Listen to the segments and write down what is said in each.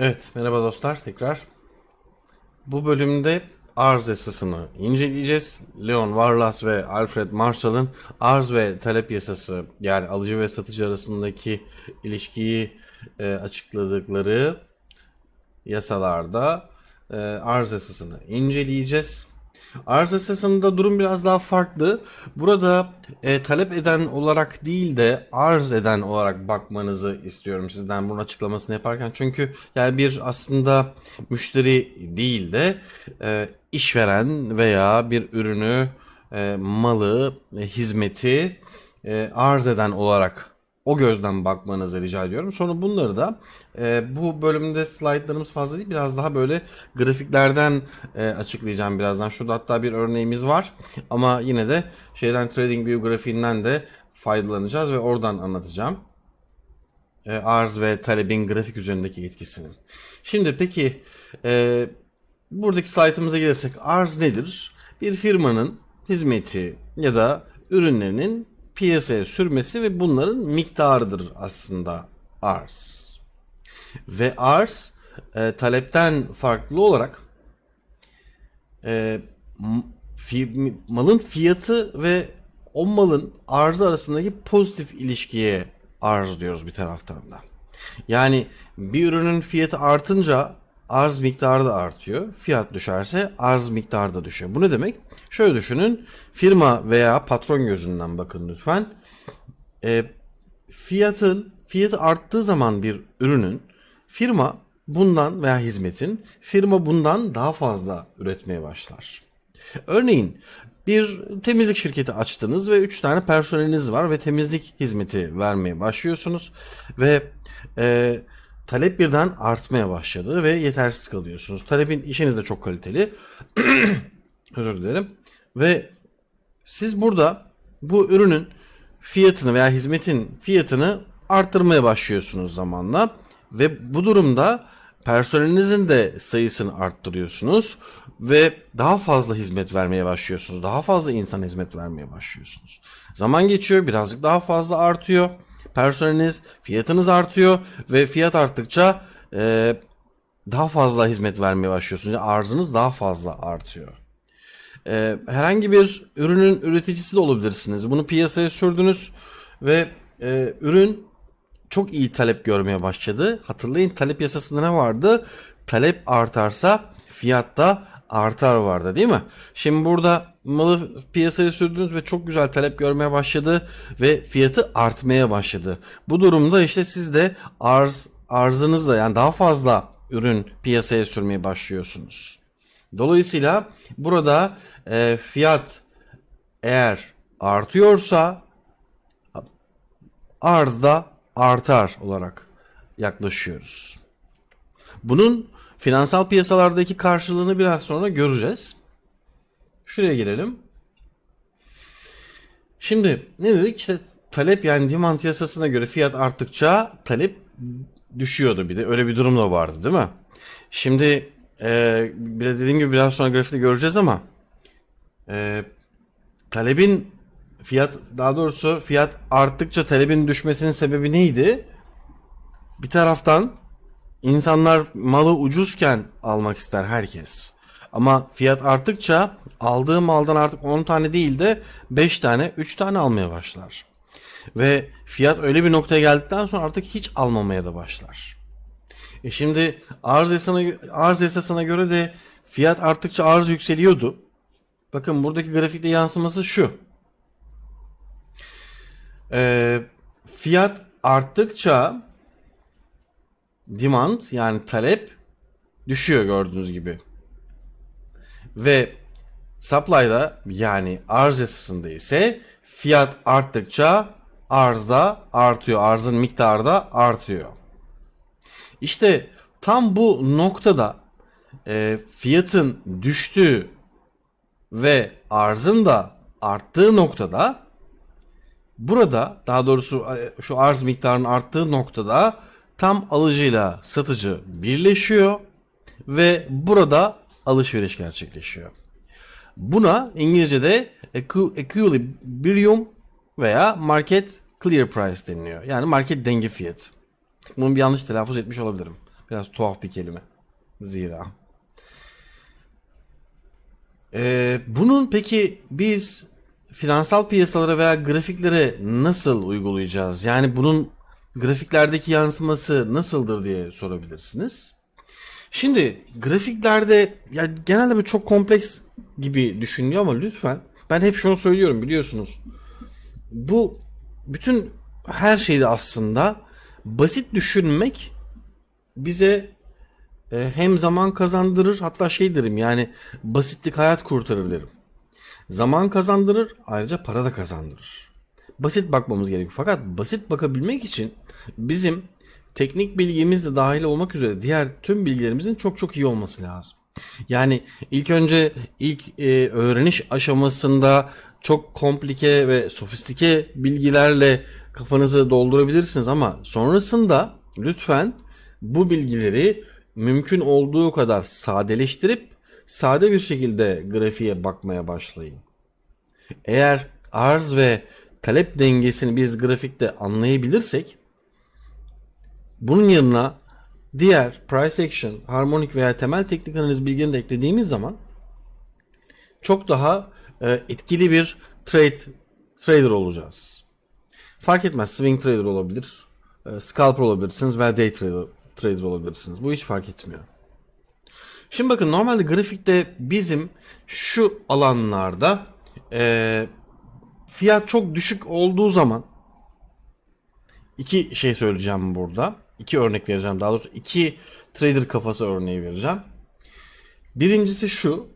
Evet, merhaba dostlar tekrar. Bu bölümde arz yasasını inceleyeceğiz. Leon Varlas ve Alfred Marshall'ın arz ve talep yasası yani alıcı ve satıcı arasındaki ilişkiyi e, açıkladıkları yasalarda e, arz yasasını inceleyeceğiz. Arz yasasında durum biraz daha farklı. Burada e, talep eden olarak değil de arz eden olarak bakmanızı istiyorum sizden bunun açıklamasını yaparken. Çünkü yani bir aslında müşteri değil de e, işveren veya bir ürünü, e, malı, e, hizmeti e, arz eden olarak o gözden bakmanızı rica ediyorum. Sonra bunları da e, bu bölümde slaytlarımız fazla değil biraz daha böyle grafiklerden e, açıklayacağım birazdan. Şurada hatta bir örneğimiz var ama yine de şeyden TradingView grafiğinden de faydalanacağız ve oradan anlatacağım. E, arz ve talebin grafik üzerindeki etkisini. Şimdi peki e, buradaki slaytımıza gelirsek arz nedir? Bir firmanın hizmeti ya da ürünlerinin piyasaya sürmesi ve bunların miktarıdır aslında arz. Ve arz e, talepten farklı olarak e, fi- malın fiyatı ve o malın arzı arasındaki pozitif ilişkiye arz diyoruz bir taraftan da. Yani bir ürünün fiyatı artınca arz miktarı da artıyor. Fiyat düşerse arz miktarı da düşüyor. Bu ne demek? Şöyle düşünün. Firma veya patron gözünden bakın lütfen. E, fiyatın fiyatı arttığı zaman bir ürünün firma bundan veya hizmetin firma bundan daha fazla üretmeye başlar. Örneğin bir temizlik şirketi açtınız ve 3 tane personeliniz var ve temizlik hizmeti vermeye başlıyorsunuz ve e, talep birden artmaya başladı ve yetersiz kalıyorsunuz. Talebin işiniz de çok kaliteli. Özür dilerim. Ve siz burada bu ürünün fiyatını veya hizmetin fiyatını arttırmaya başlıyorsunuz zamanla ve bu durumda personelinizin de sayısını arttırıyorsunuz ve daha fazla hizmet vermeye başlıyorsunuz. Daha fazla insan hizmet vermeye başlıyorsunuz. Zaman geçiyor, birazcık daha fazla artıyor. Personeliniz, fiyatınız artıyor ve fiyat arttıkça e, daha fazla hizmet vermeye başlıyorsunuz. Arzınız daha fazla artıyor. Ee, herhangi bir ürünün üreticisi de olabilirsiniz. Bunu piyasaya sürdünüz ve e, ürün çok iyi talep görmeye başladı. Hatırlayın talep yasasında ne vardı? Talep artarsa fiyat da artar vardı değil mi? Şimdi burada malı piyasaya sürdünüz ve çok güzel talep görmeye başladı ve fiyatı artmaya başladı. Bu durumda işte siz de arz arzınızla yani daha fazla ürün piyasaya sürmeye başlıyorsunuz. Dolayısıyla burada e, fiyat eğer artıyorsa arz da artar olarak yaklaşıyoruz. Bunun finansal piyasalardaki karşılığını biraz sonra göreceğiz. Şuraya gelelim. Şimdi ne dedik? İşte talep yani demand yasasına göre fiyat arttıkça talep düşüyordu bir de. Öyle bir durum da vardı değil mi? Şimdi e, bir de dediğim gibi biraz sonra grafikte göreceğiz ama e, talebin fiyat daha doğrusu fiyat arttıkça talebin düşmesinin sebebi neydi? Bir taraftan insanlar malı ucuzken almak ister herkes. Ama fiyat arttıkça aldığı maldan artık 10 tane değil de 5 tane 3 tane almaya başlar. Ve fiyat öyle bir noktaya geldikten sonra artık hiç almamaya da başlar. E şimdi arz yasasına, arz yasasına göre de fiyat arttıkça arz yükseliyordu. Bakın buradaki grafikte yansıması şu. Ee, fiyat arttıkça demand yani talep düşüyor gördüğünüz gibi. Ve supply'da yani arz yasasında ise fiyat arttıkça arz da artıyor. Arzın miktarı da artıyor. İşte tam bu noktada e, fiyatın düştüğü ve arzın da arttığı noktada burada daha doğrusu e, şu arz miktarının arttığı noktada tam alıcıyla satıcı birleşiyor ve burada alışveriş gerçekleşiyor. Buna İngilizce'de equi- equilibrium veya market clear price deniliyor. Yani market denge fiyatı. Bunu bir yanlış telaffuz etmiş olabilirim. Biraz tuhaf bir kelime. Zira. Ee, bunun peki biz finansal piyasalara veya grafiklere nasıl uygulayacağız? Yani bunun grafiklerdeki yansıması nasıldır diye sorabilirsiniz. Şimdi grafiklerde ya genelde bir çok kompleks gibi düşünülüyor ama lütfen ben hep şunu söylüyorum biliyorsunuz. Bu bütün her şeyde aslında basit düşünmek bize e, hem zaman kazandırır hatta şey derim yani basitlik hayat kurtarır derim. Zaman kazandırır ayrıca para da kazandırır. Basit bakmamız gerekiyor. Fakat basit bakabilmek için bizim teknik bilgimiz de dahil olmak üzere diğer tüm bilgilerimizin çok çok iyi olması lazım. Yani ilk önce ilk e, öğreniş aşamasında çok komplike ve sofistike bilgilerle kafanızı doldurabilirsiniz ama sonrasında lütfen bu bilgileri mümkün olduğu kadar sadeleştirip sade bir şekilde grafiğe bakmaya başlayın. Eğer arz ve talep dengesini biz grafikte anlayabilirsek bunun yanına diğer price action, harmonik veya temel teknik analiz bilgilerini de eklediğimiz zaman çok daha e, etkili bir trade trader olacağız. Fark etmez swing trader olabilir, e, scalper olabilirsiniz veya day trader, trader olabilirsiniz. Bu hiç fark etmiyor. Şimdi bakın normalde grafikte bizim şu alanlarda e, fiyat çok düşük olduğu zaman iki şey söyleyeceğim burada. İki örnek vereceğim. Daha doğrusu iki trader kafası örneği vereceğim. Birincisi şu.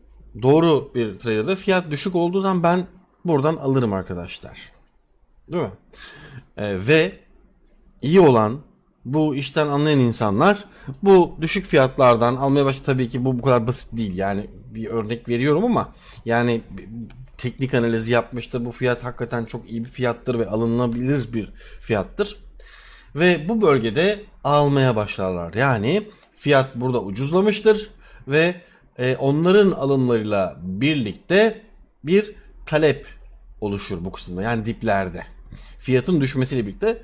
Doğru bir trader'da fiyat düşük olduğu zaman ben buradan alırım arkadaşlar. Değil mi? Ee, ve iyi olan bu işten anlayan insanlar bu düşük fiyatlardan almaya başladı. Tabii ki bu bu kadar basit değil. Yani bir örnek veriyorum ama yani teknik analizi yapmıştı. Bu fiyat hakikaten çok iyi bir fiyattır ve alınabilir bir fiyattır. Ve bu bölgede almaya başlarlar. Yani fiyat burada ucuzlamıştır ve e, onların alımlarıyla birlikte bir talep oluşur bu kısımda. Yani diplerde. Fiyatın düşmesiyle birlikte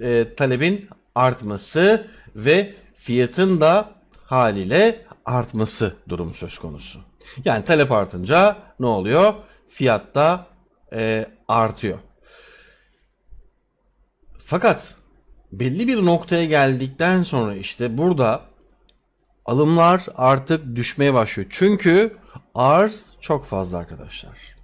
e, talebin artması ve fiyatın da haliyle artması durumu söz konusu. Yani talep artınca ne oluyor? Fiyat da e, artıyor. Fakat belli bir noktaya geldikten sonra işte burada alımlar artık düşmeye başlıyor. Çünkü arz çok fazla arkadaşlar.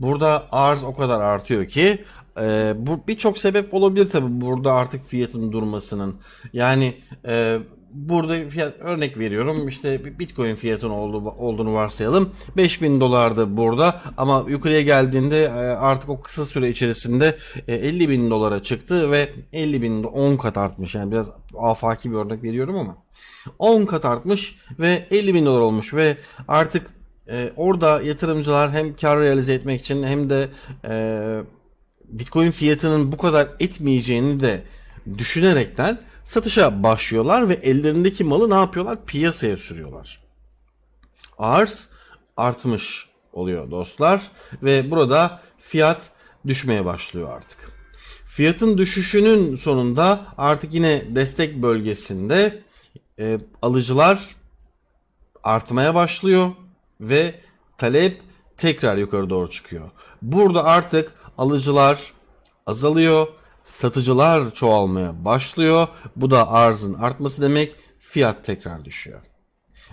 Burada arz o kadar artıyor ki e, bu birçok sebep olabilir tabi burada artık fiyatın durmasının. Yani e, burada fiyat örnek veriyorum işte bitcoin fiyatının olduğu, olduğunu varsayalım. 5000 dolardı burada ama yukarıya geldiğinde e, artık o kısa süre içerisinde 50 bin dolara çıktı ve 50 bin 10 kat artmış. Yani biraz afaki bir örnek veriyorum ama. 10 kat artmış ve 50 bin dolar olmuş ve artık e, orada yatırımcılar hem kar realize etmek için hem de e, bitcoin fiyatının bu kadar etmeyeceğini de düşünerekten satışa başlıyorlar ve ellerindeki malı ne yapıyorlar? Piyasaya sürüyorlar. Arz artmış oluyor dostlar ve burada fiyat düşmeye başlıyor artık. Fiyatın düşüşünün sonunda artık yine destek bölgesinde e, alıcılar artmaya başlıyor ve talep tekrar yukarı doğru çıkıyor. Burada artık alıcılar azalıyor satıcılar çoğalmaya başlıyor. Bu da arzın artması demek fiyat tekrar düşüyor.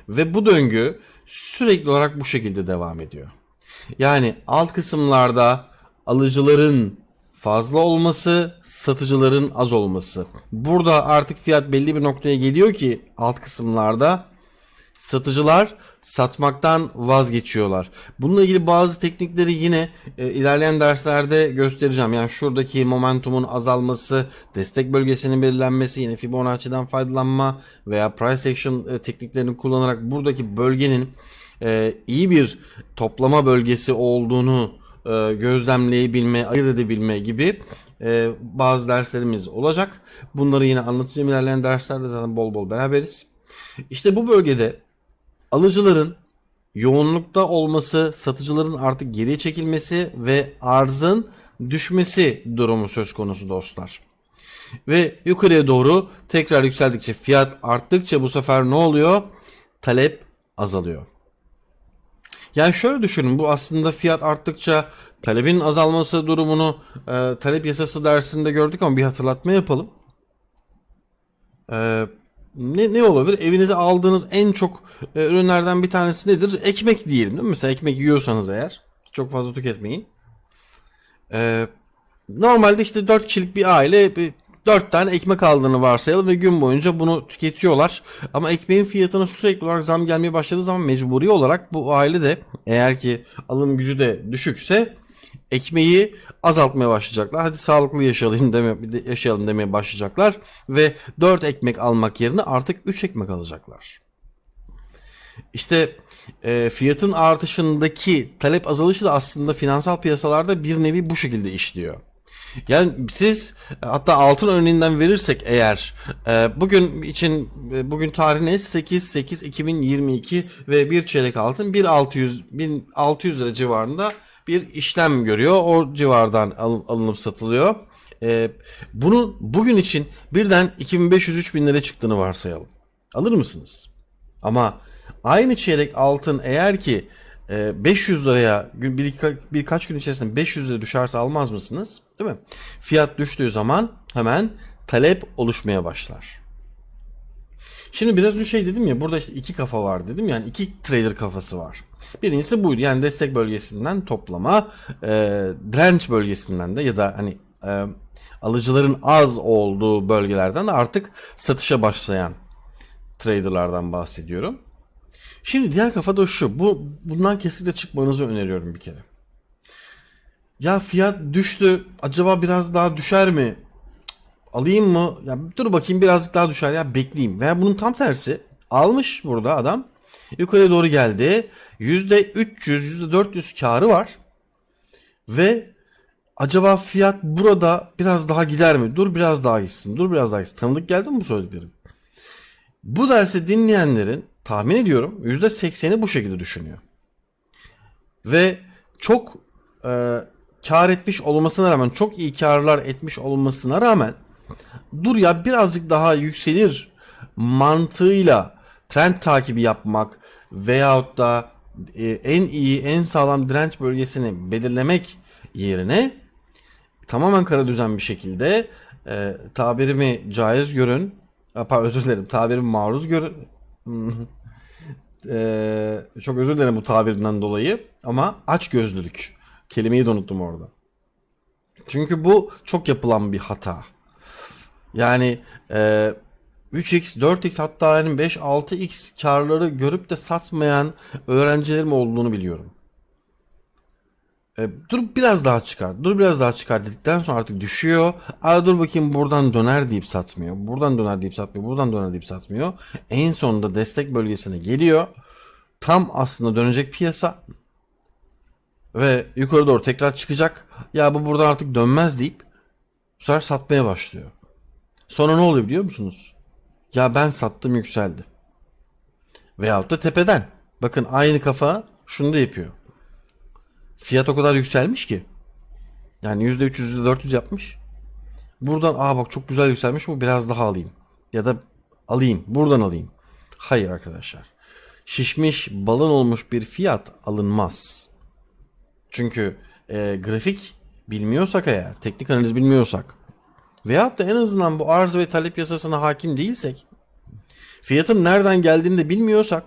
Ve bu döngü sürekli olarak bu şekilde devam ediyor. Yani alt kısımlarda alıcıların fazla olması, satıcıların az olması. Burada artık fiyat belli bir noktaya geliyor ki alt kısımlarda satıcılar satmaktan vazgeçiyorlar. Bununla ilgili bazı teknikleri yine e, ilerleyen derslerde göstereceğim. Yani şuradaki momentumun azalması, destek bölgesinin belirlenmesi, yine Fibonacci'den faydalanma veya price action e, tekniklerini kullanarak buradaki bölgenin e, iyi bir toplama bölgesi olduğunu e, gözlemleyebilme, ayırt edebilme gibi e, bazı derslerimiz olacak. Bunları yine anlatacağım ilerleyen derslerde zaten bol bol beraberiz. İşte bu bölgede alıcıların yoğunlukta olması, satıcıların artık geriye çekilmesi ve arzın düşmesi durumu söz konusu dostlar. Ve yukarıya doğru tekrar yükseldikçe fiyat arttıkça bu sefer ne oluyor? Talep azalıyor. Yani şöyle düşünün bu aslında fiyat arttıkça talebin azalması durumunu e, talep yasası dersinde gördük ama bir hatırlatma yapalım. E, ne, ne olabilir? Evinize aldığınız en çok e, ürünlerden bir tanesi nedir? Ekmek diyelim değil mi? Mesela ekmek yiyorsanız eğer çok fazla tüketmeyin. E, normalde işte 4 kişilik bir aile bir 4 tane ekmek aldığını varsayalım ve gün boyunca bunu tüketiyorlar. Ama ekmeğin fiyatına sürekli olarak zam gelmeye başladığı zaman mecburi olarak bu aile de eğer ki alım gücü de düşükse ekmeği azaltmaya başlayacaklar. Hadi sağlıklı yaşayalım deme, yaşayalım demeye başlayacaklar ve 4 ekmek almak yerine artık 3 ekmek alacaklar. İşte e, fiyatın artışındaki talep azalışı da aslında finansal piyasalarda bir nevi bu şekilde işliyor. Yani siz hatta altın örneğinden verirsek eğer e, bugün için e, bugün tarih ne 8 8 2022 ve bir çeyrek altın 1600 1600 lira civarında bir işlem görüyor. O civardan al- alınıp satılıyor. E, bunu bugün için birden 2500-3000 lira çıktığını varsayalım. Alır mısınız? Ama aynı çeyrek altın eğer ki e, 500 liraya gün- bir, birkaç gün içerisinde 500 lira düşerse almaz mısınız? Değil mi? Fiyat düştüğü zaman hemen talep oluşmaya başlar. Şimdi biraz önce şey dedim ya burada işte iki kafa var dedim yani iki trader kafası var. Birincisi buydu yani destek bölgesinden toplama, e, direnç bölgesinden de ya da hani e, alıcıların az olduğu bölgelerden de artık satışa başlayan traderlardan bahsediyorum. Şimdi diğer kafa da şu. Bu bundan kesinlikle çıkmanızı öneriyorum bir kere. Ya fiyat düştü. Acaba biraz daha düşer mi? Alayım mı? Ya dur bakayım birazcık daha düşer ya bekleyeyim. Veya bunun tam tersi. Almış burada adam. Yukarıya doğru geldi. %300, %400 karı var. Ve acaba fiyat burada biraz daha gider mi? Dur biraz daha gitsin. Dur biraz daha gitsin. Tanıdık geldi mi bu söylediklerim? Bu dersi dinleyenlerin tahmin ediyorum %80'i bu şekilde düşünüyor. Ve çok e, kar etmiş olmasına rağmen çok iyi karlar etmiş olmasına rağmen dur ya birazcık daha yükselir mantığıyla trend takibi yapmak veyahut da e, en iyi en sağlam direnç bölgesini belirlemek yerine tamamen kara düzen bir şekilde e, tabirimi caiz görün. Pardon özür dilerim. Tabirimi maruz görün. E, çok özür dilerim bu tabirinden dolayı. Ama aç gözlülük. Kelimeyi de unuttum orada. Çünkü bu çok yapılan bir hata. Yani e, 3x, 4x hatta yani 5, 6x karları görüp de satmayan öğrencilerim olduğunu biliyorum. E, dur biraz daha çıkar. Dur biraz daha çıkar dedikten sonra artık düşüyor. Aa dur bakayım buradan döner deyip satmıyor. Buradan döner deyip satmıyor. Buradan döner deyip satmıyor. En sonunda destek bölgesine geliyor. Tam aslında dönecek piyasa. Ve yukarı doğru tekrar çıkacak. Ya bu buradan artık dönmez deyip bu sefer satmaya başlıyor. Sonra ne oluyor biliyor musunuz? Ya ben sattım yükseldi. Veyahut da tepeden. Bakın aynı kafa şunu da yapıyor. Fiyat o kadar yükselmiş ki. Yani %300 %400 yapmış. Buradan aa bak çok güzel yükselmiş bu biraz daha alayım. Ya da alayım buradan alayım. Hayır arkadaşlar. Şişmiş balon olmuş bir fiyat alınmaz. Çünkü e, grafik bilmiyorsak eğer, teknik analiz bilmiyorsak veyahut da en azından bu arz ve talep yasasına hakim değilsek fiyatın nereden geldiğini de bilmiyorsak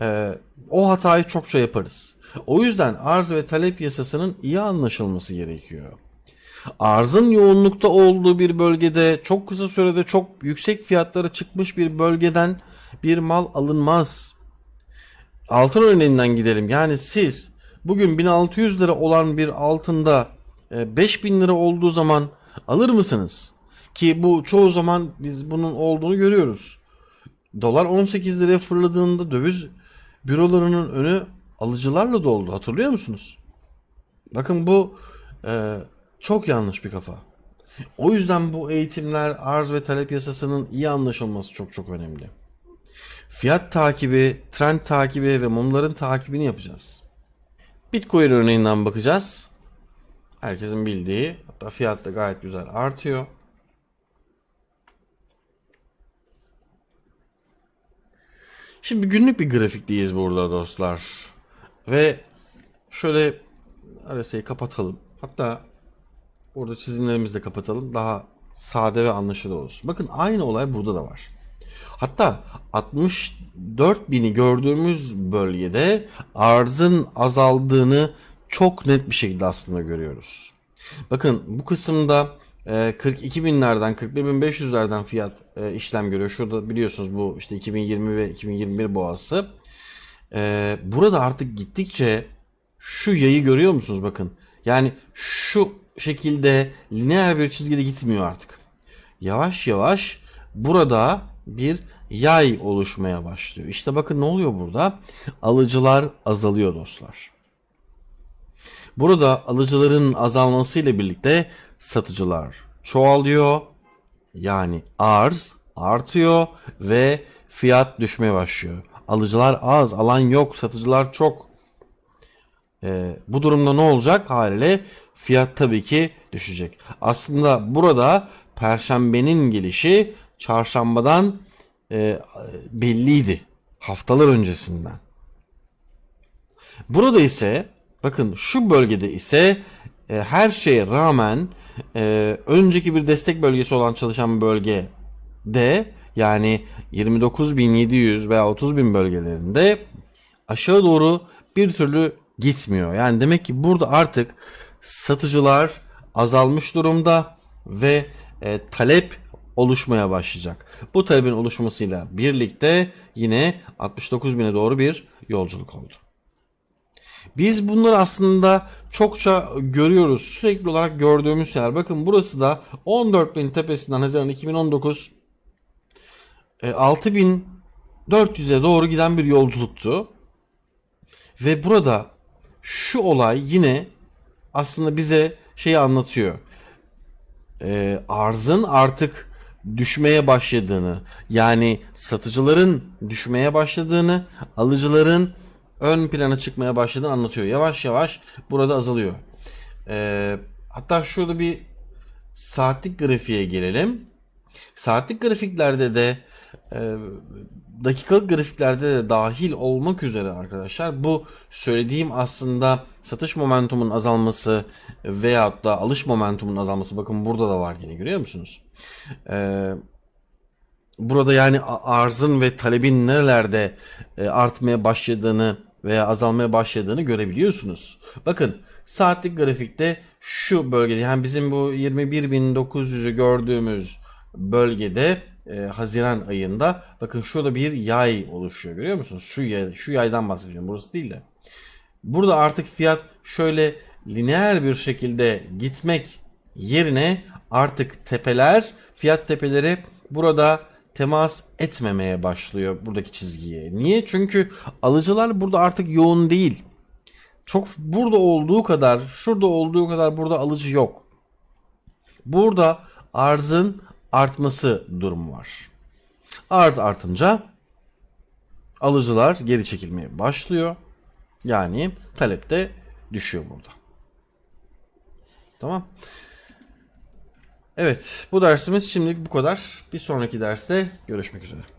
e, o hatayı çokça yaparız. O yüzden arz ve talep yasasının iyi anlaşılması gerekiyor. Arzın yoğunlukta olduğu bir bölgede çok kısa sürede çok yüksek fiyatlara çıkmış bir bölgeden bir mal alınmaz. Altın örneğinden gidelim. Yani siz bugün 1600 lira olan bir altında e, 5000 lira olduğu zaman alır mısınız? Ki bu çoğu zaman biz bunun olduğunu görüyoruz. Dolar 18 liraya fırladığında döviz bürolarının önü alıcılarla doldu. Hatırlıyor musunuz? Bakın bu e, çok yanlış bir kafa. O yüzden bu eğitimler arz ve talep yasasının iyi anlaşılması çok çok önemli. Fiyat takibi, trend takibi ve mumların takibini yapacağız. Bitcoin örneğinden bakacağız. Herkesin bildiği Hatta fiyat da gayet güzel artıyor. Şimdi günlük bir grafikteyiz burada dostlar. Ve şöyle RSI'yi kapatalım. Hatta burada çizimlerimizi de kapatalım. Daha sade ve anlaşılır olsun. Bakın aynı olay burada da var. Hatta 64 bini gördüğümüz bölgede arzın azaldığını çok net bir şekilde aslında görüyoruz. Bakın bu kısımda e, 42 binlerden 41.500'lerden fiyat e, işlem görüyor. Şurada biliyorsunuz bu işte 2020 ve 2021 boğası. E, burada artık gittikçe şu yayı görüyor musunuz bakın. Yani şu şekilde lineer bir çizgide gitmiyor artık. Yavaş yavaş burada bir yay oluşmaya başlıyor. İşte bakın ne oluyor burada? Alıcılar azalıyor dostlar. Burada alıcıların azalmasıyla birlikte satıcılar çoğalıyor. Yani arz artıyor ve fiyat düşmeye başlıyor. Alıcılar az, alan yok, satıcılar çok. Ee, bu durumda ne olacak? Haliyle fiyat tabii ki düşecek. Aslında burada perşembenin gelişi çarşambadan e, belliydi. Haftalar öncesinden. Burada ise bakın şu bölgede ise e, her şeye rağmen e, önceki bir destek bölgesi olan çalışan bölgede yani 29.700 veya 30.000 bölgelerinde aşağı doğru bir türlü gitmiyor. Yani demek ki burada artık satıcılar azalmış durumda ve e, talep oluşmaya başlayacak. Bu talebin oluşmasıyla birlikte yine 69 bine doğru bir yolculuk oldu. Biz bunları aslında çokça görüyoruz. Sürekli olarak gördüğümüz şeyler. Bakın burası da 14 bin tepesinden Haziran 2019 e, 6400'e doğru giden bir yolculuktu. Ve burada şu olay yine aslında bize şeyi anlatıyor. Ee, arzın artık düşmeye başladığını yani satıcıların düşmeye başladığını alıcıların ön plana çıkmaya başladığını anlatıyor. Yavaş yavaş burada azalıyor. Ee, hatta şurada bir saatlik grafiğe gelelim. Saatlik grafiklerde de e, dakikalık grafiklerde de dahil olmak üzere arkadaşlar bu söylediğim aslında satış momentumun azalması veyahut da alış momentumun azalması bakın burada da var yine görüyor musunuz? Ee, burada yani arzın ve talebin nerelerde e, artmaya başladığını veya azalmaya başladığını görebiliyorsunuz. Bakın saatlik grafikte şu bölgede yani bizim bu 21.900'ü gördüğümüz bölgede e, Haziran ayında bakın şurada bir yay oluşuyor görüyor musunuz? Şu yay, şu yaydan bahsediyorum burası değil de. Burada artık fiyat şöyle lineer bir şekilde gitmek yerine artık tepeler fiyat tepeleri burada temas etmemeye başlıyor buradaki çizgiye. Niye? Çünkü alıcılar burada artık yoğun değil. Çok burada olduğu kadar, şurada olduğu kadar burada alıcı yok. Burada arzın artması durumu var. Arz artınca alıcılar geri çekilmeye başlıyor. Yani talep de düşüyor burada. Tamam. Evet bu dersimiz şimdilik bu kadar. Bir sonraki derste görüşmek üzere.